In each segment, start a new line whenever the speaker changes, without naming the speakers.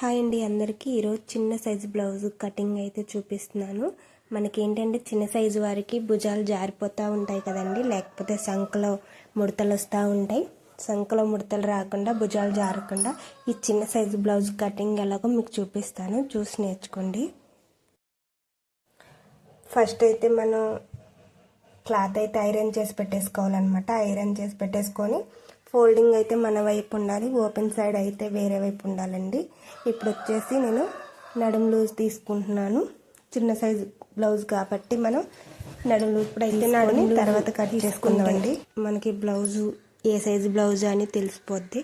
Hi అండి అందరికీ. ఈరోజు చిన్న సైజు బ్లౌజ్ కటింగ్ అయితే చూపిస్తున్నాను. మనకి ఏంటంటే చిన్న సైజు వారికి భుజాలు జారిపోతూ ఉంటాయి కదండి. లేకపోతే సంఖలో ముడతలు వస్తూ ఉంటాయి. సంఖలో ముడతలు రాకుండా భుజాలు జారకుండా ఈ చిన్న సైజు బ్లౌజ్ కటింగ్ ఎలాగో మీకు చూపిస్తాను. చూసి నేర్చుకోండి. ఫస్ట్ అయితే మనం క్లాత్ అయితే ఐరన్ చేసి పెట్టేసుకోవాలన్నమాట. ఐరన్ చేసి పెట్టేసుకొని ఫోల్డింగ్ అయితే మన వైపు ఉండాలి ఓపెన్ సైడ్ అయితే వేరే వైపు ఉండాలండి. ఇప్పుడు వచ్చేసి నేను నడుం లూజ్ తీసుకుంటున్నాను. చిన్న సైజు బ్లౌజ్ కాబట్టి మనం నడుం లూజ్ ఇప్పుడు అయితే నడుము తర్వాత కట్ చేసుకుందామండి. మనకి బ్లౌజు ఏ సైజు బ్లౌజ్ అని తెలిసిపోద్ది.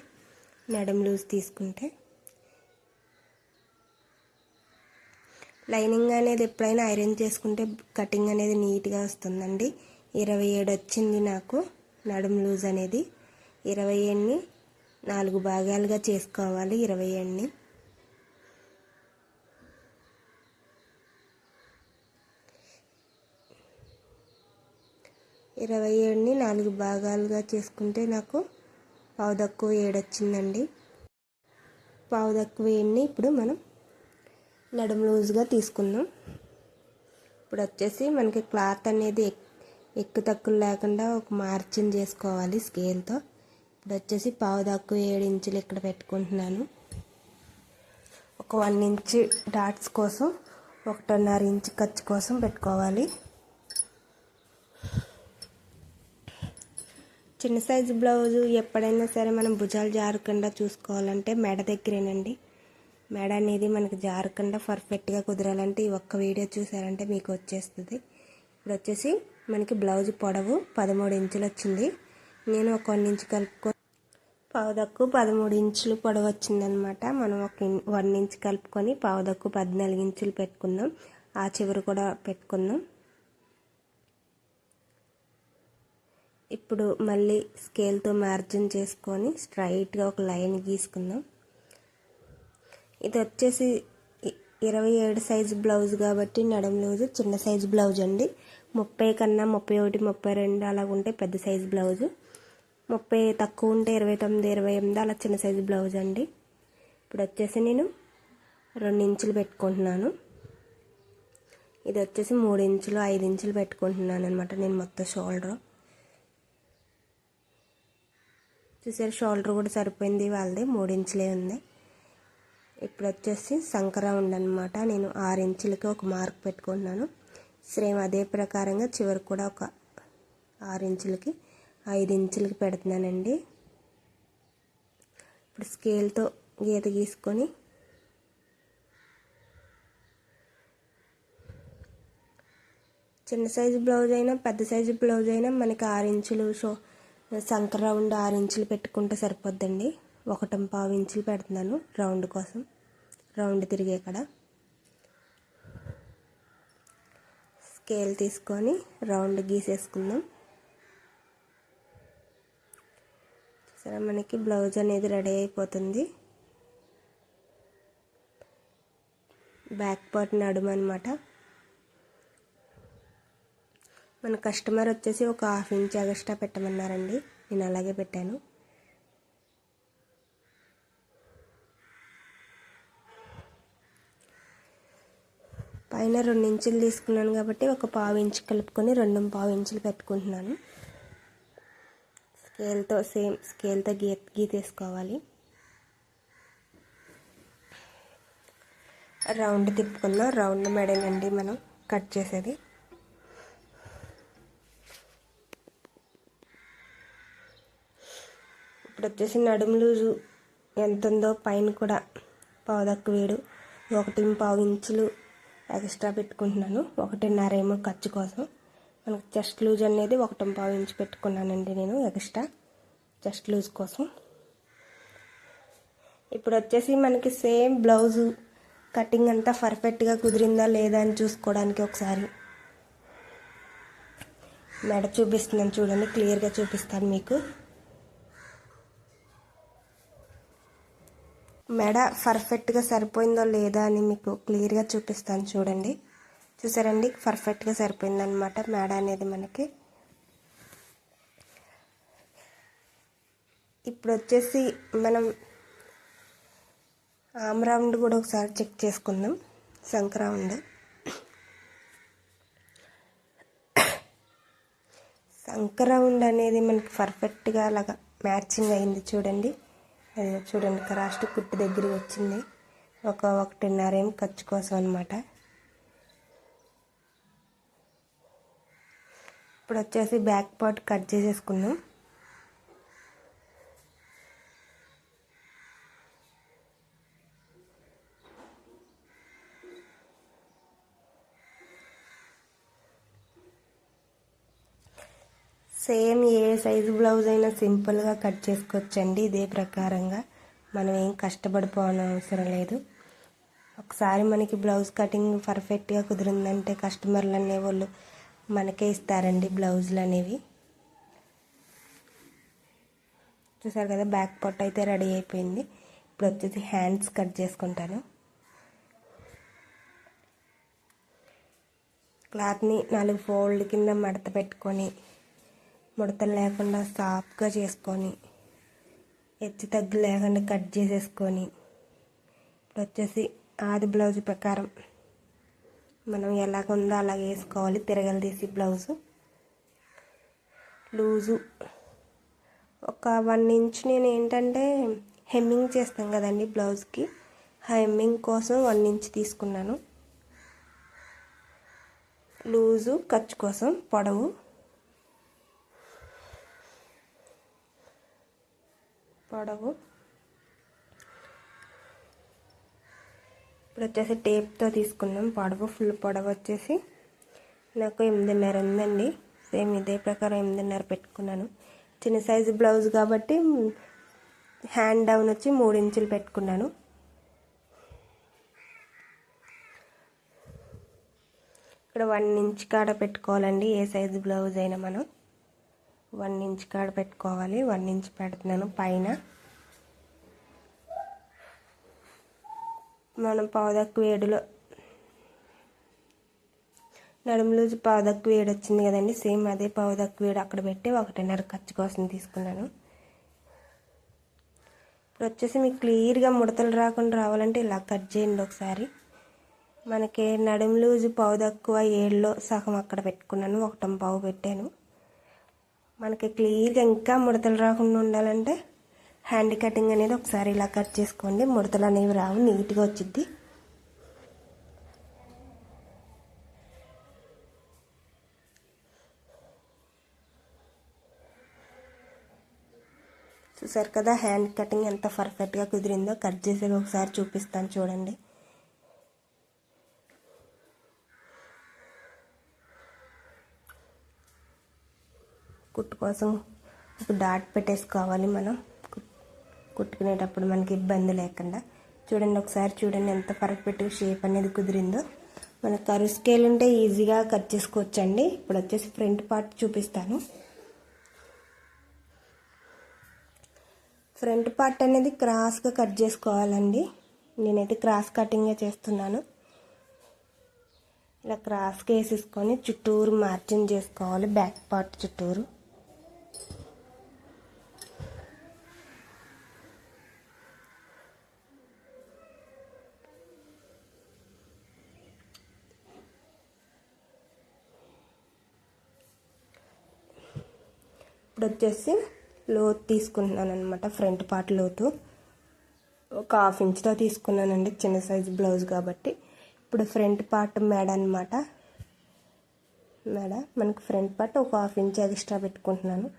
నడుం లూజ్ తీసుకుంటే. లైనింగ్ అనేది ఎప్పుడైనా ఐరన్ చేసుకుంటే కటింగ్ అనేది నీట్గా వస్తుందండి. ఇరవై ఏడు వచ్చింది నాకు నడుము లూజ్ అనేది. ఇరవై ఎన్ని? నాలుగు భాగాలుగా చేసుకోవాలి. ఇరవై ఎన్ని? ఇరవై ఏడుని నాలుగు భాగాలుగా చేసుకుంటే నాకు పావు తక్కువ ఏడు వచ్చిందండి పావు తక్కువ ఏడుని ఇప్పుడు మనం నడుము లూజ్గా తీసుకుందాం. ఇప్పుడు వచ్చేసి మనకి క్లాత్ అనేది ఎక్కు తక్కువ లేకుండా ఒక మార్జిన్ చేసుకోవాలి స్కేల్తో. ఇప్పుడు వచ్చేసి పావు ఏడు ఇంచులు ఇక్కడ పెట్టుకుంటున్నాను. ఒక వన్ ఇంచ్ డాట్స్ కోసం ఒకటిన్నర ఇంచ్ ఖర్చు కోసం పెట్టుకోవాలి. చిన్న సైజు బ్లౌజు ఎప్పుడైనా సరే మనం భుజాలు జారకుండా చూసుకోవాలంటే మెడ దగ్గరేనండి. మెడ అనేది మనకు జారకుండా పర్ఫెక్ట్గా కుదరాలంటే ఈ ఒక్క వీడియో చూసారంటే మీకు వచ్చేస్తుంది. ఇప్పుడు వచ్చేసి మనకి బ్లౌజ్ పొడవు పదమూడు ఇంచులు వచ్చింది నేను ఒక వన్ ఇంచ్ కలుపుకో పావుదక్కు పదమూడు ఇంచులు పొడవు వచ్చిందనమాట. మనం ఒక వన్ ఇంచ్ కలుపుకొని పావుదక్కు పద్నాలుగు ఇంచులు పెట్టుకుందాం. ఆ చివరి కూడా పెట్టుకుందాం. ఇప్పుడు మళ్ళీ స్కేల్తో మార్జిన్ చేసుకొని స్ట్రైట్గా ఒక లైన్ గీసుకుందాం. ఇది వచ్చేసి ఇరవై ఏడు సైజు బ్లౌజ్ కాబట్టి నడం లూజు చిన్న సైజు బ్లౌజ్ అండి. ముప్పై కన్నా ముప్పై ఒకటి ముప్పై రెండు అలా ఉంటే పెద్ద సైజు బ్లౌజు ముప్పై తక్కువ ఉంటే ఇరవై తొమ్మిది ఇరవై ఎనిమిది అలా చిన్న సైజు బ్లౌజ్ అండి. ఇప్పుడు వచ్చేసి నేను రెండు ఇంచులు పెట్టుకుంటున్నాను. ఇది వచ్చేసి మూడు ఇంచులు ఐదు ఇంచులు పెట్టుకుంటున్నాను అనమాట నేను మొత్తం షోల్డర్. చూసారు షోల్డర్ కూడా సరిపోయింది వాళ్ళది మూడు ఇంచులే ఉంది. ఇప్పుడు వచ్చేసి సంకర ఉండనమాట నేను ఆరు ఇంచులకి ఒక మార్క్ పెట్టుకుంటున్నాను. సేమ్ అదే ప్రకారంగా చివరి కూడా ఒక ఆరు ఇంచులకి ఐదు ఇంచులకి పెడుతున్నానండి. ఇప్పుడు స్కేల్తో గీత గీసుకొని చిన్న సైజు బ్లౌజ్ అయినా పెద్ద సైజు బ్లౌజ్ అయినా మనకి ఆరు ఇంచులు షో సంకర రౌండ్ ఆరు ఇంచులు పెట్టుకుంటే సరిపోద్దండి. ఒకటం పావు ఇంచులు పెడుతున్నాను రౌండ్ కోసం. రౌండ్ తిరిగే కడ. స్కేల్ తీసుకొని రౌండ్ గీసేసుకుందాం. సరే మనకి బ్లౌజ్ అనేది రెడీ అయిపోతుంది. బ్యాక్ పార్ట్ నడుము అనమాట మన కస్టమర్ వచ్చేసి ఒక హాఫ్ ఇంచ్ ఎగస్ట్రా పెట్టమన్నారండి. నేను అలాగే పెట్టాను. పైన రెండు ఇంచులు తీసుకున్నాను కాబట్టి ఒక పావు ఇంచు కలుపుకొని రెండు పావు ఇంచులు పెట్టుకుంటున్నాను. స్కేల్తో సేమ్ స్కేల్తో గీ గీతేసుకోవాలి రౌండ్ తిప్పుకుందాం. రౌండ్ మెడలండి మనం కట్ చేసేది. ఇప్పుడు వచ్చేసి నడుము లూజు ఎంత ఉందో పైన కూడా పావుదక్కు వేడు. ఒకటి పావు ఇంచులు ఎక్స్ట్రా పెట్టుకుంటున్నాను. ఒకటిన్నర ఏమో ఖర్చు కోసం. మనకు చెస్ట్ లూజ్ అనేది ఒకటి పావు పెట్టుకున్నానండి నేను ఎక్స్ట్రా చెస్ట్ లూజ్ కోసం. ఇప్పుడు వచ్చేసి మనకి సేమ్ బ్లౌజు కటింగ్ అంతా పర్ఫెక్ట్గా కుదిరిందా లేదా అని చూసుకోవడానికి ఒకసారి మెడ చూపిస్తున్నాను చూడండి క్లియర్గా చూపిస్తాను మీకు. మెడ పర్ఫెక్ట్గా సరిపోయిందో లేదా అని మీకు క్లియర్గా చూపిస్తాను చూడండి. చూసారండి? పర్ఫెక్ట్గా సరిపోయిందనమాట మేడ అనేది మనకి. ఇప్పుడు వచ్చేసి మనం ఆమ్రౌండ్ కూడా ఒకసారి చెక్ చేసుకుందాం. సంక్రౌండ్ సంక్రౌండ్ అనేది మనకి పర్ఫెక్ట్గా అలాగా మ్యాచింగ్ అయింది చూడండి. అది చూడండి క్రాస్ట్ కుట్టు దగ్గరికి వచ్చింది. ఒక ఒకటిన్నర ఏం ఖర్చు కోసం అనమాట ఇప్పుడు వచ్చేసి బ్యాక్ పార్ట్ కట్ చేసేసుకుందాం. సేమ్ ఏ సైజు బ్లౌజ్ అయినా సింపుల్గా కట్ చేసుకోవచ్చండి ఇదే ప్రకారంగా. మనం ఏం కష్టపడిపోవడం అవసరం లేదు. ఒకసారి మనకి బ్లౌజ్ కటింగ్ పర్ఫెక్ట్గా కుదిరిందంటే కస్టమర్లు అనేవాళ్ళు మనకే ఇస్తారండి బ్లౌజులు అనేవి. చూసారు కదా బ్యాక్ పొట్ అయితే రెడీ అయిపోయింది. ఇప్పుడు వచ్చేసి హ్యాండ్స్ కట్ చేసుకుంటాను. క్లాత్ని నాలుగు ఫోల్డ్ కింద మడత పెట్టుకొని ముడతలు లేకుండా సాఫ్ట్గా చేసుకొని హెచ్చు తగ్గు లేకుండా కట్ చేసేసుకొని ఇప్పుడు వచ్చేసి ఆది బ్లౌజ్ ప్రకారం మనం ఎలాగ ఉందో అలాగే వేసుకోవాలి. తిరగలు తీసి బ్లౌజు. లూజు. ఒక వన్ ఇంచ్ నేను ఏంటంటే హెమ్మింగ్ చేస్తాం కదండి బ్లౌజ్కి. హెమ్మింగ్ కోసం వన్ ఇంచ్ తీసుకున్నాను. లూజు ఖర్చు కోసం పొడవు. పొడవు. ఇప్పుడు వచ్చేసి టేప్తో తీసుకున్నాం. పొడవు ఫుల్ పొడవు వచ్చేసి నాకు ఎనిమిదిన్నర ఉందండి. సేమ్ ఇదే ప్రకారం ఎనిమిదిన్నర పెట్టుకున్నాను. చిన్న సైజు బ్లౌజ్ కాబట్టి హ్యాండ్ డౌన్ వచ్చి మూడు ఇంచులు పెట్టుకున్నాను. ఇక్కడ వన్ ఇంచ్ కాడ పెట్టుకోవాలండి. ఏ సైజు బ్లౌజ్ అయినా మనం. వన్ ఇంచ్ కాడ పెట్టుకోవాలి. వన్ ఇంచ్ పెడుతున్నాను పైన. మనం పావుదక్కు వేడిలో నడుములో పావుదక్కు వేడి వచ్చింది కదండి సేమ్ అదే పావుదక్కు వేడి అక్కడ పెట్టి ఒకటిన్నర ఖర్చు కోసం తీసుకున్నాను. ఇప్పుడు వచ్చేసి మీకు క్లియర్గా ముడతలు రాకుండా రావాలంటే ఇలా కట్ చేయండి ఒకసారి. మనకి నడుము లూజు పావు తక్కువ ఏడులో సగం అక్కడ పెట్టుకున్నాను ఒకటం పావు పెట్టాను. మనకి క్లియర్గా ఇంకా ముడతలు రాకుండా ఉండాలంటే హ్యాండ్ కటింగ్ అనేది ఒకసారి ఇలా కట్ చేసుకోండి. ముడతలు అనేవి రావు. నీట్గా వచ్చిద్ది. చూసారు కదా హ్యాండ్ కటింగ్ ఎంత పర్ఫెక్ట్గా కుదిరిందో? కట్ చేసి ఒకసారి చూపిస్తాను చూడండి. కుట్టు కోసం ఒక డాట్ పెట్టేసుకోవాలి మనం. కుట్టుకునేటప్పుడు మనకి ఇబ్బంది లేకుండా చూడండి ఒకసారి చూడండి ఎంత పర్ఫెక్ట్గా షేప్ అనేది కుదిరిందో. మన కరు స్కేల్ ఉంటే ఈజీగా కట్ చేసుకోవచ్చండి. ఇప్పుడు వచ్చేసి ఫ్రంట్ పార్ట్ చూపిస్తాను. ఫ్రంట్ పార్ట్ అనేది క్రాస్గా కట్ చేసుకోవాలండి. నేనైతే క్రాస్ కటింగే చేస్తున్నాను. ఇలా క్రాస్గా వేసేసుకొని చుట్టూరు మార్జిన్ చేసుకోవాలి బ్యాక్ పార్ట్ చుట్టూరు. వచ్చేసి లోతు తీసుకుంటున్నాను అనమాట ఫ్రంట్ పార్ట్ లోతు. ఒక హాఫ్ ఇంచ్తో తీసుకున్నానండి చిన్న సైజు బ్లౌజ్ కాబట్టి. ఇప్పుడు ఫ్రంట్ పార్ట్ మేడ అనమాట మేడ మనకు ఫ్రంట్ పార్ట్ ఒక హాఫ్ ఇంచ్ ఎక్స్ట్రా పెట్టుకుంటున్నాను.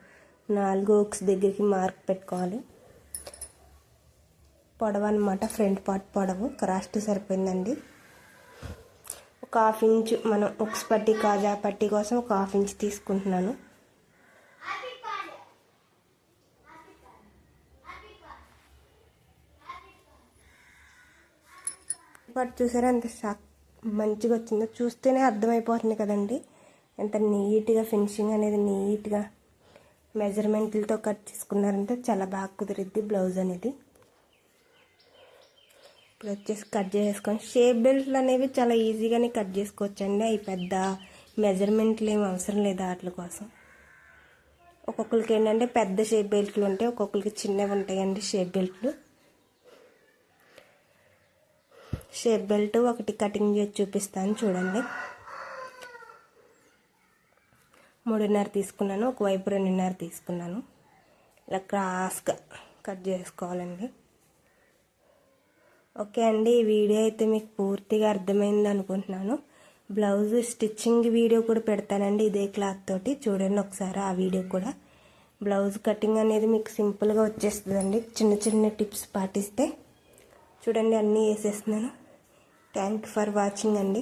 నాలుగు ఓక్స్ దగ్గరికి మార్క్ పెట్టుకోవాలి. పొడవు అనమాట ఫ్రంట్ పార్ట్ పొడవు. క్రాస్ట్ సరిపోయిందండి. ఒక హాఫ్ ఇంచ్ మనం ఉక్స్ పట్టి కాజా పట్టి కోసం ఒక హాఫ్ ఇంచ్ తీసుకుంటున్నాను. పాటు చూసారా? ఎంత షాక్ మంచిగా వచ్చిందో. చూస్తేనే అర్థమైపోతుంది కదండి. ఎంత నీట్గా ఫినిషింగ్ అనేది నీట్గా మెజర్మెంట్లతో కట్ చేసుకున్నారంటే చాలా బాగా కుదిరిద్ది బ్లౌజ్ అనేది. ఇప్పుడు వచ్చేసి కట్ చేసుకొని షేప్ బెల్ట్లు అనేవి చాలా ఈజీగానే కట్ చేసుకోవచ్చండి. అవి పెద్ద మెజర్మెంట్లు ఏమి అవసరం లేదు వాటి కోసం. ఒక్కొక్కరికి ఏంటంటే పెద్ద షేప్ బెల్ట్లు ఉంటాయి ఒక్కొక్కరికి చిన్నవి ఉంటాయండి షేప్ బెల్ట్లు. షేప్ బెల్ట్ ఒకటి కటింగ్ చేసి చూపిస్తాను చూడండి. మూడున్నర తీసుకున్నాను ఒకవైపు రెండున్నర తీసుకున్నాను. ఇలా క్రాస్గా కట్ చేసుకోవాలండి. ఓకే అండి ఈ వీడియో అయితే మీకు పూర్తిగా అర్థమైంది అనుకుంటున్నాను. బ్లౌజ్ స్టిచ్చింగ్ వీడియో కూడా పెడతానండి ఇదే క్లాత్ తోటి. చూడండి ఒకసారి ఆ వీడియో కూడా. బ్లౌజ్ కటింగ్ అనేది మీకు సింపుల్గా వచ్చేస్తుందండి. చిన్న చిన్న టిప్స్ పాటిస్తే. చూడండి అన్నీ వేసేస్తున్నాను. థ్యాంక్ ఫర్ వాచింగ్ అండి.